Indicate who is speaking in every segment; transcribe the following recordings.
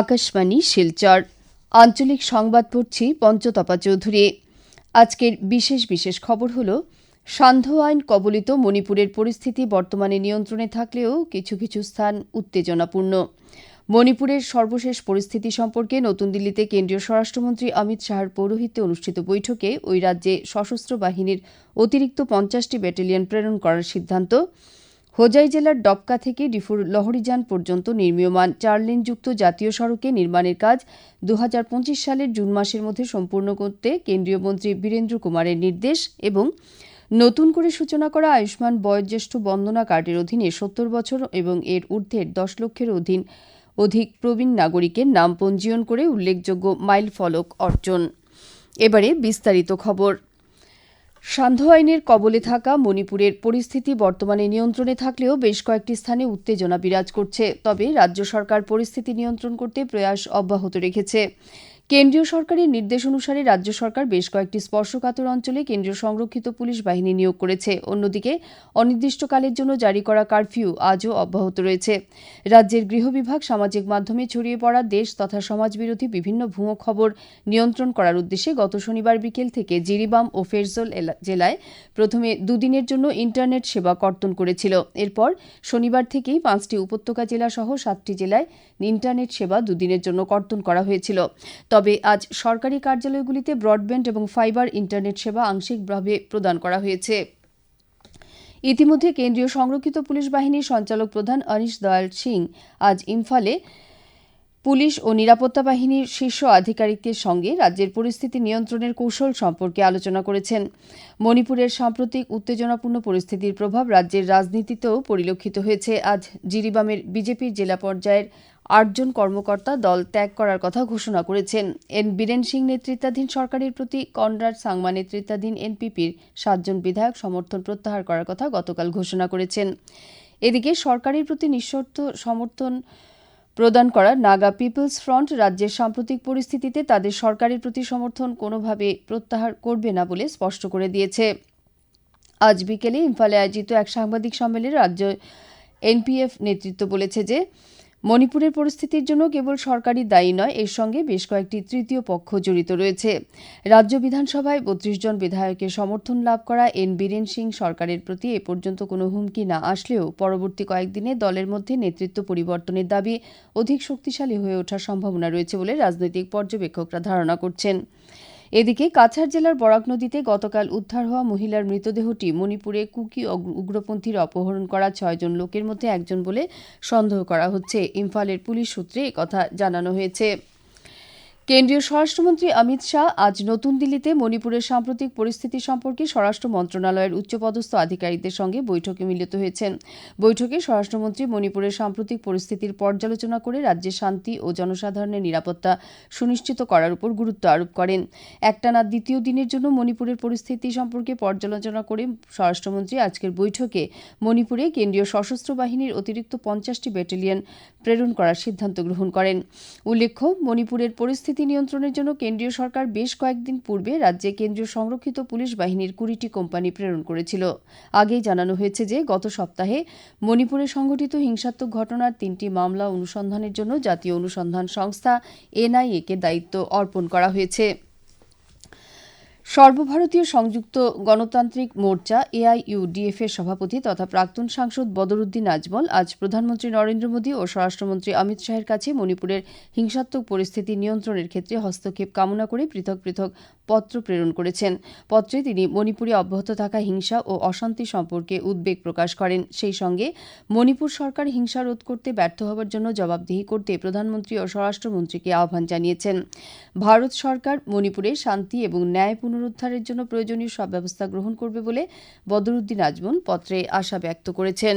Speaker 1: আকাশবাণী, শিলচর। আঞ্চলিক সংবাদ পড়ছি পঞ্চতপা চৌধুরী। আজকের বিশেষ বিশেষ খবর হল, সান্ধ্য আইন কবলিত মণিপুরের পরিস্থিতি বর্তমানে নিয়ন্ত্রণে থাকলেও কিছু কিছু স্থান উত্তেজনাপূর্ণ। মণিপুরের সর্বশেষ পরিস্থিতি সম্পর্কে নতুন দিল্লিতে কেন্দ্রীয় স্বরাষ্ট্রমন্ত্রী অমিত শাহর পৌরোহিত্যে অনুষ্ঠিত বৈঠকে ওই রাজ্যে সশস্ত্র বাহিনীর অতিরিক্ত পঞ্চাশটি ব্যাটালিয়ন প্রেরণ করার সিদ্ধান্ত। হোজাই জেলার ডবকা থেকে ডিফুর লহরিজান পর্যন্ত নির্মীয়মান চার লেনযুক্ত জাতীয় সড়কে নির্মাণের কাজ দু হাজার পঁচিশ সালের জুন মাসের মধ্যে সম্পূর্ণ করতে কেন্দ্রীয় মন্ত্রী বীরেন্দ্র কুমারের নির্দেশ এবং নতুন করে সূচনা করা আয়ুষ্মান বয়োজ্যেষ্ঠ বন্দনা কার্ডের অধীনে সত্তর বছর এবং এর ঊর্ধ্বের দশ লক্ষের অধীন অধিক প্রবীণ নাগরিকের নাম পঞ্জীয়ন করে উল্লেখযোগ্য মাইল ফলক অর্জন। এবারে বিস্তারিত খবর। সান্ধ্য আইনের কবলে থাকা মণিপুরের পরিস্থিতি বর্তমানে নিয়ন্ত্রণে থাকলেও বেশ কয়েকটি স্থানে উত্তেজনা বিরাজ করছে। তবে রাজ্য সরকার পরিস্থিতি নিয়ন্ত্রণ করতে প্রয়াস অব্যাহত রেখেছে। কেন্দ্রীয় সরকারের নির্দেশ অনুসারে রাজ্য সরকার বেশ কয়েকটি স্পর্শকাতর অঞ্চলে কেন্দ্রীয় সংরক্ষিত পুলিশ বাহিনী নিয়োগ করেছে। অন্যদিকে, অনির্দিষ্টকালের জন্য জারি করা কারফিউ আজও অব্যাহত রয়েছে। রাজ্যের গৃহ বিভাগ সামাজিক মাধ্যমে ছড়িয়ে পড়া দেশ তথা সমাজবিরোধী বিভিন্ন ভুয়ো খবর নিয়ন্ত্রণ করার উদ্দেশ্যে গত শনিবার বিকেল থেকে জিরিবাম ও ফেরজল জেলায় প্রথমে দুদিনের জন্য ইন্টারনেট সেবা কর্তন করেছিল। এরপর শনিবার থেকেই পাঁচটি উপত্যকা জেলা সহ সাতটি জেলায় ইন্টারনেট সেবা দুদিনের জন্য কর্তন করা হয়েছিল। তবে আজ সরকারি কার্যালয়গুলিতে ব্রডব্যান্ড এবং ফাইবার ইন্টারনেট সেবা আংশিকভাবে প্রদান করা হয়েছে। ইতিমধ্যে কেন্দ্রীয় সংরক্ষিত পুলিশ বাহিনীর সঞ্চালক প্রধান অনিশ দয়াল সিং আজ ইম্ফলে পুলিশ ও নিরাপত্তা বাহিনীর শীর্ষ আধিকারিকদের সঙ্গে রাজ্যের পরিস্থিতি নিয়ন্ত্রণের কৌশল সম্পর্কে আলোচনা করেছেন। মণিপুরের সাম্প্রতিক উত্তেজনাপূর্ণ পরিস্থিতির প্রভাব রাজ্যের রাজনীতিতেও পরিলক্ষিত হয়েছে। আজ জিরিবামের বিজেপির জেলা পর্যায়ের আটজন কর্মকর্তা দল ত্যাগ করার কথা ঘোষণা করেছেন। এন বীরেন সিং নেতৃত্বাধীন সরকারের প্রতি, কনরাড সাংমা নেতৃত্বাধীন এনপিপির সাতজন বিধায়ক সমর্থন প্রত্যাহার করার কথা গতকাল ঘোষণা করেছেন। এদিকে সরকারের প্রতি নিঃশর্ত সমর্থন প্রদান করা নাগা পিপলস ফ্রন্ট রাজ্যের সাম্প্রতিক পরিস্থিতিতে তাদের সরকারের প্রতি সমর্থন কোনোভাবে প্রত্যাহার করবে না বলে স্পষ্ট করে দিয়েছে। আজ বিকেলে ইম্ফলে আয়োজিত এক সাংবাদিক সম্মেলনে রাজ্য এনপিএফ নেতৃত্ব বলেছে যে মণিপুরের পরিস্থিতির জন্য কেবল সরকারই দায়ী নয়, এর সঙ্গে বেশ কয়েকটি তৃতীয় পক্ষ জড়িত রয়েছে। রাজ্য বিধানসভায় বত্রিশ জন বিধায়কের সমর্থন লাভ করা এন বীরেন সিং সরকারের প্রতি এ পর্যন্ত কোনো হুমকি না আসলেও পরবর্তী কয়েকদিনে দলের মধ্যে নেতৃত্ব পরিবর্তনের দাবি অধিক শক্তিশালী হয়ে ওঠার সম্ভাবনা রয়েছে বলে রাজনৈতিক পর্যবেক্ষকরা ধারণা করছেন। এদিকে কাছাড় জেলার বরাক নদীতে গতকাল উদ্ধার হওয়া মহিলার মৃতদেহটি মণিপুরে কুকি উগ্রপন্থীর অপহরণ করা ছয়জন লোকের মধ্যে একজন বলে সন্দেহ করা হচ্ছে। ইম্ফালের পুলিশ সূত্রে কথা জানানো হয়েছে। কেন্দ্রীয় স্বরাষ্ট্রমন্ত্রী অমিত শাহ আজ নতুন দিল্লিতে মণিপুরের সাম্প্রতিক পরিস্থিতি সম্পর্কে স্বরাষ্ট্র মন্ত্রণালয়ের উচ্চপদস্থ আধিকারিকদের সঙ্গে বৈঠকে মিলিত হয়েছেন। বৈঠকে স্বরাষ্ট্রমন্ত্রী মণিপুরের সাম্প্রতিক পরিস্থিতির পর্যালোচনা করে রাজ্যের শান্তি ও জনসাধারণের নিরাপত্তা সুনিশ্চিত করার উপর গুরুত্ব আরোপ করেন। একটানা দ্বিতীয় দিনের জন্য মণিপুরের পরিস্থিতি সম্পর্কে পর্যালোচনা করে স্বরাষ্ট্রমন্ত্রী আজকের বৈঠকে মণিপুরে কেন্দ্রীয় সশস্ত্র বাহিনীর অতিরিক্ত পঞ্চাশটি ব্যাটালিয়ন প্রেরণ করার সিদ্ধান্ত গ্রহণ করেন। উল্লেখ্য, মণিপুরের পরিস্থিতি পরিস্থিতি নিয়ন্ত্রণের জন্য কেন্দ্রীয় সরকার বেশ কয়েকদিন পূর্বে রাজ্যে কেন্দ্রীয় সংরক্ষিত পুলিশ বাহিনীর কুড়িটি কোম্পানি প্রেরণ করেছিল। আগেই জানানো হয়েছে যে, গত সপ্তাহে মণিপুরে সংঘটিত হিংসাত্মক ঘটনার তিনটি মামলা অনুসন্ধানের জন্য জাতীয় অনুসন্ধান সংস্থা এনআইএ কে দায়িত্ব অর্পণ করা হয়েছে। সর্বভারতীয় সংযুক্ত গণতান্ত্রিক মোর্চা এআইইউডিএফ এর সভাপতি তথা প্রাক্তন সাংসদ বদরুদ্দিন আজমল আজ প্রধানমন্ত্রী নরেন্দ্র মোদী ও স্বরাষ্ট্রমন্ত্রী অমিত শাহের কাছে মণিপুরের হিংসাত্মক পরিস্থিতি নিয়ন্ত্রণের ক্ষেত্রে হস্তক্ষেপ কামনা করে পৃথক পৃথক পত্র প্রেরণ করেছেন। পত্রে তিনি মণিপুরে অব্যাহত থাকা হিংসা ও অশান্তি সম্পর্কে উদ্বেগ প্রকাশ করেন। সেই সঙ্গে মণিপুর সরকার হিংসা রোধ করতে ব্যর্থ হওয়ার জন্য জবাবদিহি করতে প্রধানমন্ত্রী ও স্বরাষ্ট্রমন্ত্রীকে আহ্বান জানিয়েছেন। ভারত সরকার মণিপুরে শান্তি এবং ন্যায় পুনরুদ্ধারের জন্য প্রয়োজনীয় সব ব্যবস্থা গ্রহণ করবে বলে বদরুদ্দিন আজমন পত্রে আশা ব্যক্ত করেছেন।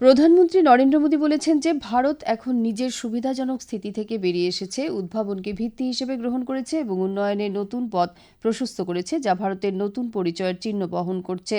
Speaker 1: প্রধানমন্ত্রী নরেন্দ্র মোদী বলেছেন যে, ভারত এখন নিজের সুবিধাজনক স্থিতি থেকে বেরিয়ে এসেছে, উদ্ভাবনকে ভিত্তি হিসেবে গ্রহণ করেছে এবং উন্নয়নের নতুন পথ প্রশস্ত করেছে যা ভারতের নতুন পরিচয়ের চিহ্ন বহন করছে।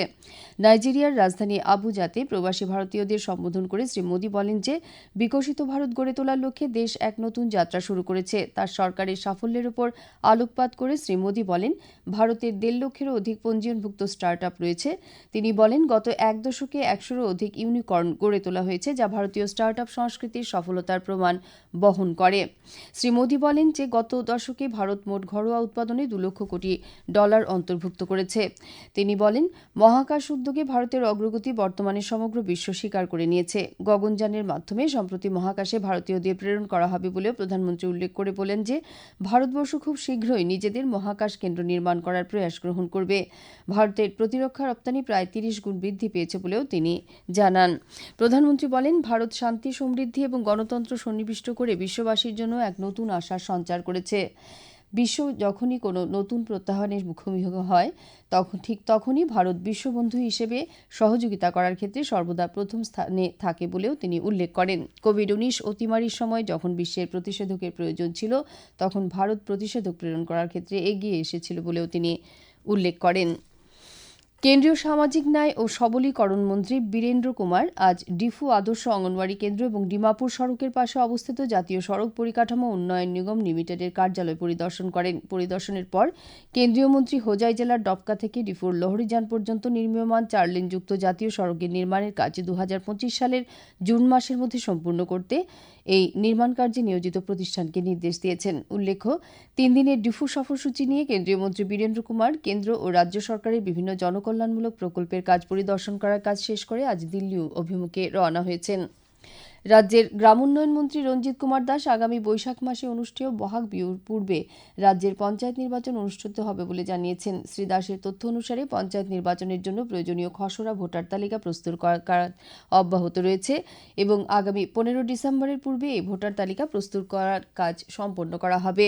Speaker 1: নাইজেরিয়ার রাজধানী আবুজাতে প্রবাসী ভারতীয়দের সম্বোধন করে শ্রী মোদী বলেন যে, বিকশিত ভারত গড়ে তোলার লক্ষ্যে দেশ এক নতুন যাত্রা শুরু করেছে। তার সরকারের সাফল্যের উপর আলোকপাত করে শ্রী মোদী বলেন, ভারতের দেড় লক্ষেরও অধিক পঞ্জীয়নভুক্ত স্টার্ট আপ রয়েছে। তিনি বলেন, গত এক দশকে একশোরও অধিক ইউনিকর্ন গড়ে তোলা হয়েছে, যা ভারতীয় স্টার্ট আপ সংস্কৃতির সফলতার প্রমাণ বহন করে। শ্রী মোদী বলেন যে, গত দশকে ভারত মোট ঘরোয়া উৎপাদনে দু লক্ষ কোটি ডলার অন্তর্ভুক্ত করেছে। তিনি বলেন, মহাকাশ উদ্যোগে ভারতের অগ্রগতি বর্তমানে সমগ্র বিশ্ব স্বীকার করে নিয়েছে। গগনযানের মাধ্যমে সম্প্রতি মহাকাশে ভারতীয়দের প্রেরণ করা হবে বলেও প্রধানমন্ত্রী উল্লেখ করে বলেন যে, ভারতবর্ষ খুব শীঘ্রই নিজেদের মহাকাশ কেন্দ্র নির্মাণ করার প্রয়াস গ্রহণ করবে। ভারতের প্রতিরক্ষা রপ্তানি প্রায় তিরিশ গুণ বৃদ্ধি পেয়েছে বলেও তিনি জানান। প্রধানমন্ত্রী বলেন, ভারত শান্তি, সমৃদ্ধি এবং গণতন্ত্র সন্নিবিষ্ট করে বিশ্ববাসীর জন্য এক নতুন আশার সঞ্চার করেছে। বিশ্ব যখনই কোনো নতুন প্রত্যাহ্বানের মুখোমুখি হয়, তখন ঠিক তখনই ভারত বিশ্ববন্ধু হিসেবে সহযোগিতা করার ক্ষেত্রে সর্বদা প্রথম স্থানে থাকে বলেও তিনি উল্লেখ করেন। কোভিড উনিশ অতিমারির সময় যখন বিশ্বের প্রতিষেধকের প্রয়োজন ছিল, তখন ভারত প্রতিষেধক প্রেরণ করার ক্ষেত্রে এগিয়ে এসেছিল বলেও তিনি উল্লেখ করেন। কেন্দ্রীয় সামাজিক ন্যায় ও সবলীকরণ মন্ত্রী বীরেন্দ্র কুমার আজ ডিফু আদর্শ অঙ্গনওয়াড়ি কেন্দ্র এবং ডিমাপুর সড়কের পাশে অবস্থিত জাতীয় সড়ক পরিকাঠামো উন্নয়ন নিগম লিমিটেডের কার্যালয় পরিদর্শন করেন। পরিদর্শনের পর কেন্দ্রীয় মন্ত্রী হোজাই জেলার ডবকা থেকে ডিফুর লহরিযান পর্যন্ত নির্মীয়মান চার লেনযুক্ত জাতীয় সড়কের নির্মাণের কাজ দু হাজার পঁচিশ সালের জুন মাসের মধ্যে সম্পূর্ণ করতে এই নির্মাণ কার্যে নিয়োজিত প্রতিষ্ঠানকে নির্দেশ দিয়েছেন। উল্লেখ্য, তিন দিনের ডিফু সফরসূচি নিয়ে কেন্দ্রীয় মন্ত্রী বীরেন্দ্র কুমার, কেন্দ্র ও রাজ্য সরকারের বিভিন্ন জনকল্যাণমূলক প্রকল্পের কাজ পরিদর্শন করার কাজ শেষ করে আজ দিল্লি অভিমুখে রওনা হয়েছেন। রাজ্যের গ্রামোন্নয়ন মন্ত্রী রঞ্জিত কুমার দাস আগামী বৈশাখ মাসে অনুষ্ঠেয় বহাগ বিহুর পূর্বে রাজ্যের পঞ্চায়েত নির্বাচন অনুষ্ঠিত হবে বলে জানিয়েছেন। শ্রী দাসের তথ্য অনুসারে পঞ্চায়েত নির্বাচনের জন্য প্রয়োজনীয় খসড়া ভোটার তালিকা প্রস্তুত করা অব্যাহত রয়েছে এবং আগামী পনেরো ডিসেম্বরের পূর্বে এই ভোটার তালিকা প্রস্তুত করার কাজ সম্পন্ন করা হবে।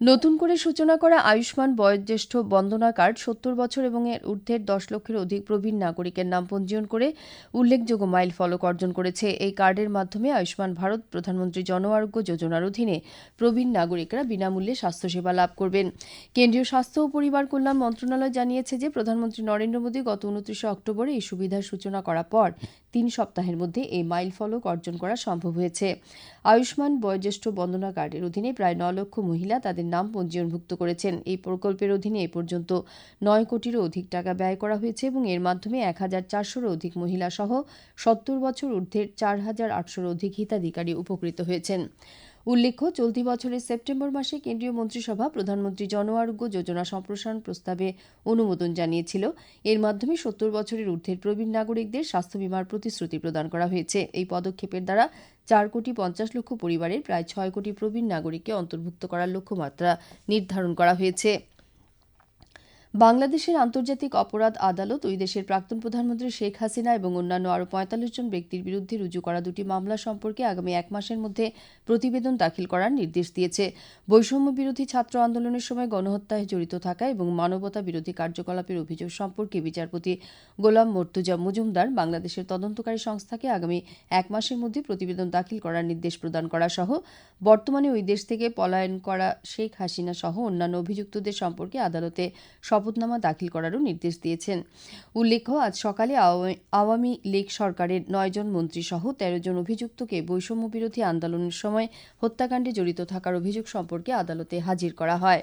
Speaker 1: নতুন করে সূচনা করা আয়ুষ্মান বয়োজ্যেষ্ঠ বন্দনা কার্ড সত্তর বছর এবং এর ঊর্ধ্বের দশ লক্ষের অধিক প্রবীণ নাগরিকের নাম পঞ্জীয়ন করে উল্লেখযোগ্য মাইল ফলক অর্জন করেছে। এই কার্ডের মাধ্যমে আয়ুষ্মান ভারত, প্রধানমন্ত্রী জন আরোগ্য যোজনার অধীনে প্রবীণ নাগরিকরা বিনামূল্যে স্বাস্থ্যসেবা লাভ করবেন। কেন্দ্রীয় স্বাস্থ্য ও পরিবার কল্যাণ মন্ত্রণালয় জানিয়েছে যে, প্রধানমন্ত্রী নরেন্দ্র মোদী গত উনত্রিশে অক্টোবরে এই সুবিধার সূচনা করার পর তিন সপ্তাহের মধ্যে এই মাইল ফলক অর্জন করা সম্ভব হয়েছে। আয়ুষ্মান বয়োজ্যেষ্ঠ বন্দনা কার্ডের অধীনে প্রায় ন লক্ষ মহিলা তাদের নাম পঞ্জীয়নভুক্ত করেছেন। এই প্রকল্পের অধীনে এ পর্যন্ত নয় কোটিরও অধিক টাকা ব্যয় করা হয়েছে এবং এর মাধ্যমে এক হাজার চারশোরও অধিক মহিলা সহ সত্তর বছর ঊর্ধ্বের চার হাজার আটশোর অধিক হিতাধিকারী উপকৃত হয়েছেন। উল্লেখ্য, চলতি বছরের সেপ্টেম্বর মাসে কেন্দ্রীয় মন্ত্রিসভা প্রধানমন্ত্রী জন আরোগ্য যোজনা সম্প্রসারণ প্রস্তাবে অনুমোদন জানিয়েছিল। এর মাধ্যমে সত্তর বছরের ঊর্ধ্বের প্রবীণ নাগরিকদের স্বাস্থ্য বিমার প্রতিশ্রুতি প্রদান করা হয়েছে। এই পদক্ষেপের দ্বারা চার কোটি পঞ্চাশ লক্ষ পরিবারের প্রায় ছয় কোটি প্রবীণ নাগরিককে অন্তর্ভুক্ত করার লক্ষ্যমাত্রা নির্ধারণ করা হয়েছে। বাংলাদেশের আন্তর্জাতিক অপরাধ আদালত ওই দেশের প্রাক্তন প্রধানমন্ত্রী শেখ হাসিনা এবং অন্যান্য আরও পঁয়তাল্লিশ জন ব্যক্তির বিরুদ্ধে রুজু করা দুটি মামলা সম্পর্কে আগামী এক মাসের মধ্যে প্রতিবেদন দাখিল করার নির্দেশ দিয়েছে। বৈষম্য বিরোধী ছাত্র আন্দোলনের সময় গণহত্যায় জড়িত থাকা এবং মানবতা বিরোধী কার্যকলাপের অভিযোগ সম্পর্কে বিচারপতি গোলাম মর্তুজা মজুমদার বাংলাদেশের তদন্তকারী সংস্থাকে আগামী এক মাসের মধ্যে প্রতিবেদন দাখিল করার নির্দেশ প্রদান করা সহ বর্তমানে ওই দেশ থেকে পলায়ন করা শেখ হাসিনা সহ অন্যান্য অভিযুক্তদের সম্পর্কে আদালতে শপথনামা দাখিল করারও নির্দেশ দিয়েছেন। উল্লেখ্য, আজ সকালে আওয়ামী লীগ সরকারের নয়জন মন্ত্রী সহ তেরো জন অভিযুক্তকে বৈষম্য বিরোধী আন্দোলনের সময় হত্যাকাণ্ডে জড়িত থাকার অভিযোগ সম্পর্কে আদালতে হাজির করা হয়।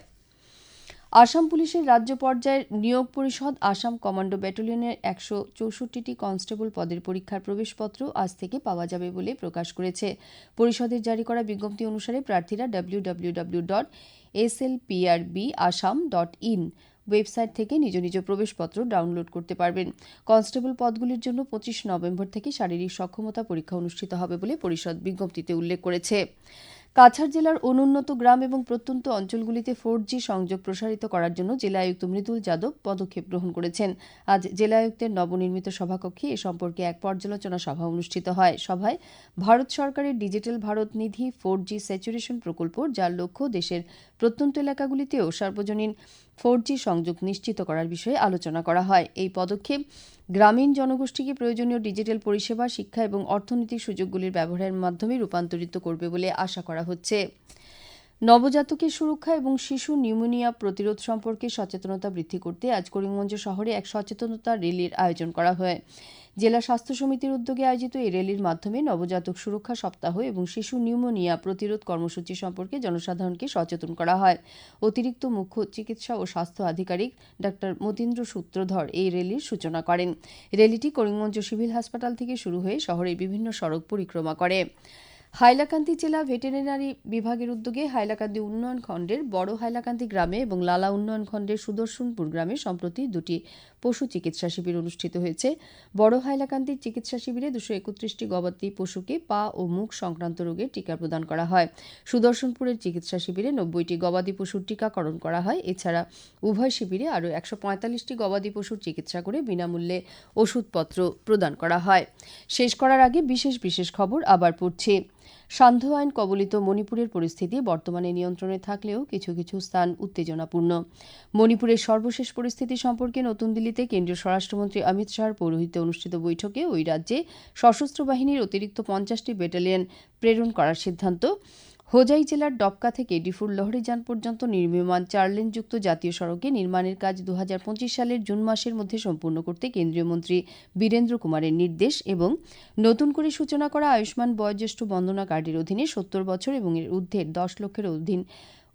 Speaker 1: আসাম পুলিশের রাজ্য পর্যায়ের নিয়োগ পরিষদ আসাম কমান্ডো ব্যাটালিয়নের একশো চৌষট্টিটি কনস্টেবল পদের পরীক্ষার প্রবেশপত্র আজ থেকে পাওয়া যাবে বলে প্রকাশ করেছে। পরিষদের জারি করা বিজ্ঞপ্তি অনুসারে প্রার্থীরা W W W dot S L PRB Assam dot in website থেকে নিজ নিজ প্রবেশপত্র ডাউনলোড করতে পারবেন। কনস্টেবল পদগুলির জন্য পঁচিশ নভেম্বর থেকে শারীরিক সক্ষমতা পরীক্ষা অনুষ্ঠিত হবে বলে পরিষদ বিজ্ঞপ্তিতে উল্লেখ করেছে। কাছাড় জেলার অনুন্নত গ্রাম এবং প্রত্যন্ত অঞ্চলগুলিতে ফোর জি সংযোগ প্রসারিত করার জন্য জেলা আয়ুক্ত মৃদুল যাদব পদক্ষেপ গ্রহণ করেছেন। আজ জেলা আয়ুক্তের নবনির্মিত সভাকক্ষে এ সম্পর্কে এক পর্যালোচনা সভা অনুষ্ঠিত হয়। সভায় ভারত সরকারের digital Bharat Nidhi, four G saturation প্রকল্প, যার লক্ষ্য দেশের প্রত্যন্ত এলাকাগুলিতেও সার্বজনীন ফোর সংযোগ নিশ্চিত করার বিষয়ে আলোচনা করা হয়। এই পদক্ষেপ গ্রামীণ জনগোষ্ঠীকে প্রয়োজনীয় ডিজিটাল পরিষেবা, শিক্ষা এবং অর্থনৈতিক সুযোগগুলির ব্যবহারের মাধ্যমে রূপান্তরিত করবে বলে আশা করা হচ্ছে। নবজাতকের সুরক্ষা এবং শিশু নিউমোনিয়া প্রতিরোধ সম্পর্কে সচেতনতা বৃদ্ধি করতে আজ করিমগঞ্জ শহরে এক সচেতনতা র্যালির আয়োজন করা হয়। জেলা স্বাস্থ্য সমিতির উদ্যোগে আয়োজিত এই র্যালির মাধ্যমে নবজাতক সুরক্ষা সপ্তাহ এবং শিশু নিউমোনিয়া প্রতিরোধ কর্মসূচি সম্পর্কে জনসাধারণকে সচেতন করা হয়। অতিরিক্ত মুখ্য চিকিৎসা ও স্বাস্থ্য আধিকারিক ডাক্তার মতীন্দ্র সূত্রধর এই র্যালির সূচনা করেন। র্যালিটি করিমগঞ্জ সিভিল হাসপাতাল থেকে শুরু হয়ে শহরের বিভিন্ন সড়ক পরিক্রমা করে। হাইলাকান্দি জেলা ভেটেরিনারি বিভাগের উদ্যোগে হাইলাকান্দি উন্নয়ন খণ্ডের বড় হাইলাকান্দি গ্রামে এবং লালা উন্নয়ন খণ্ডের সুদর্শনপুর গ্রামে সম্প্রতি দুটি পশু চিকিৎসা শিবির অনুষ্ঠিত হয়েছে। বড় হাইলাকান্দি চিকিৎসা শিবিরে দুশো একত্রিশটি গবাদি পশুকে পা ও মুখ সংক্রান্ত রোগের টিকা প্রদান করা হয়। সুদর্শনপুরের চিকিৎসা শিবিরে নব্বইটি গবাদি পশুর টিকাকরণ করা হয়। এছাড়া উভয় শিবিরে আরও একশো পঁয়তাল্লিশটি গবাদি পশুর চিকিৎসা করে বিনামূল্যে ওষুধপত্র প্রদান করা হয়। শেষ করার আগে বিশেষ বিশেষ খবর আবার পড়ছি। সান্ধ্য আইন কবলিত মণিপুরের পরিস্থিতি বর্তমানে নিয়ন্ত্রণে থাকলেও কিছু কিছু স্থান উত্তেজনাপূর্ণ। মণিপুরের সর্বশেষ পরিস্থিতি সম্পর্কে নতুন দিল্লিতে কেন্দ্রীয় স্বরাষ্ট্রমন্ত্রী অমিত শাহর পৌরোহিত্যে অনুষ্ঠিত বৈঠকে ওই রাজ্যে সশস্ত্র বাহিনীর অতিরিক্ত পঞ্চাশটি ব্যাটালিয়ন প্রেরণ করার সিদ্ধান্ত। হোজাই জেলার ডবকা থেকে ডিফুর লহরিযান পর্যন্ত নির্মীয়মান চার লেনযুক্ত জাতীয় সড়কে নির্মাণের কাজ দু হাজার পঁচিশ সালের জুন মাসের মধ্যে সম্পূর্ণ করতে কেন্দ্রীয় মন্ত্রী বীরেন্দ্র কুমারের নির্দেশ এবং নতুন করে সূচনা করা আয়ুষ্মান বয়োজ্যেষ্ঠ বন্দনা কার্ডের অধীনে সত্তর বছর এবং এর ঊর্ধ্বের দশ লক্ষের অধীন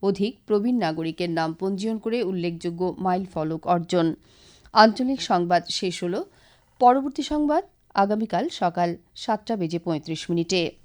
Speaker 1: অধিক প্রবীণ নাগরিকের নাম পঞ্জীয়ন করে উল্লেখযোগ্য মাইল ফলক অর্জন। আঞ্চলিক সংবাদ শেষ হল। পরবর্তী সংবাদ আগামীকাল সকাল সাতটা বেজে পঁয়ত্রিশ মিনিটে।